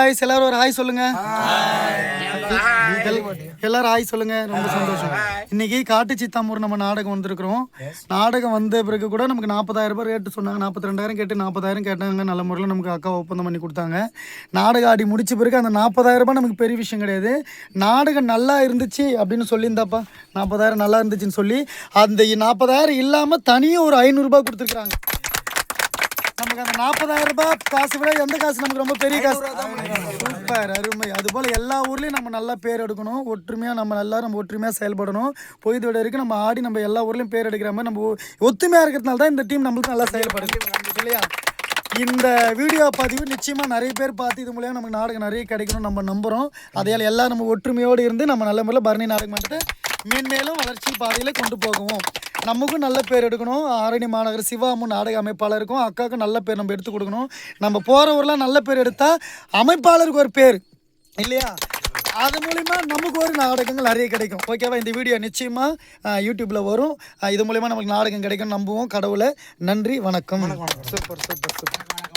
Hi எல்லாரும் ஒரு hi சொல்லுங்க. எல்லாரும் ஹாய் சொல்லுங்க. ரொம்ப சந்தோஷம். இன்னைக்கு காட்டு சித்தாமூர் நம்ம நாடகம் வந்திருக்கிறோம். நாடகம் வந்த பிறகு கூட நமக்கு நாற்பதாயிரம் ரூபாய் ரேட்டு சொன்னாங்க. நாற்பத்தி ரெண்டாயிரம் கேட்டு நாற்பதாயிரம் கேட்டாங்க. நல்ல முறையில் நமக்கு அக்கா ஒப்பந்தம் பண்ணி கொடுத்தாங்க. நாடகம் ஆடி முடிச்ச பிறகு அந்த நாற்பதாயிரம் ரூபாய் நமக்கு பெரிய விஷயம் கிடையாது. நாடகம் நல்லா இருந்துச்சு அப்படின்னு சொல்லியிருந்தாப்பா. நாற்பதாயிரம் நல்லா இருந்துச்சுன்னு சொல்லி அந்த நாற்பதாயிரம் இல்லாமல் தனியாக ஒரு ஐநூறுரூபா கொடுத்துருக்குறாங்க. நமக்கு அந்த நாற்பதாயிரம் ரூபாய் காசு விட எந்த காசு நமக்கு ரொம்ப பெரிய காசு? சூப்பர் அருமை. அது போல் எல்லா ஊர்லேயும் நம்ம நல்லா பேர் எடுக்கணும். ஒற்றுமையாக நம்ம எல்லாரும் நம்ம ஒற்றுமையாக செயல்படணும். பொய்து விட வரைக்கும் நம்ம ஆடி நம்ம எல்லா ஊர்லேயும் பேர் எடுக்கிற மாதிரி நம்ம ஒத்துமையாக இருக்கிறதுனால தான் இந்த டீம் நம்மளுக்கு நல்லா செயல்படுது. இல்லையா? இந்த வீடியோ பதிவு நிச்சயமாக நிறைய பேர் பார்த்து இது மூலியம் நமக்கு நாடகம் நிறைய கிடைக்கணும் நம்ம நம்புகிறோம் அதையால் எல்லாம் நம்ம ஒற்றுமையோடு இருந்து நம்ம நல்ல முறையில் பரணி நாடகம் மன்றத்தை மேன்மேலும் வளர்ச்சி பாதையில் கொண்டு போகுவோம். நமக்கும் நல்ல பேர் எடுக்கணும். ஆரணி மாநகர் சிவாமு நாடக அமைப்பாளருக்கும் அக்காவுக்கும் நல்ல பேர் நம்ம எடுத்து கொடுக்கணும். நம்ம போகிற ஊர்லாம் நல்ல பேர் எடுத்தால் அமைப்பாளருக்கு ஒரு பேர் இல்லையா? அது மூலிமா நமக்கு ஒரு நாடகங்கள் நிறைய கிடைக்கும். ஓகேவா இந்த வீடியோ நிச்சயமாக யூடியூப்பில் வரும். இது மூலிமா நமக்கு நாடகம் கிடைக்கும் நம்புவோம். கடவுளை நன்றி வணக்கம். Super super super.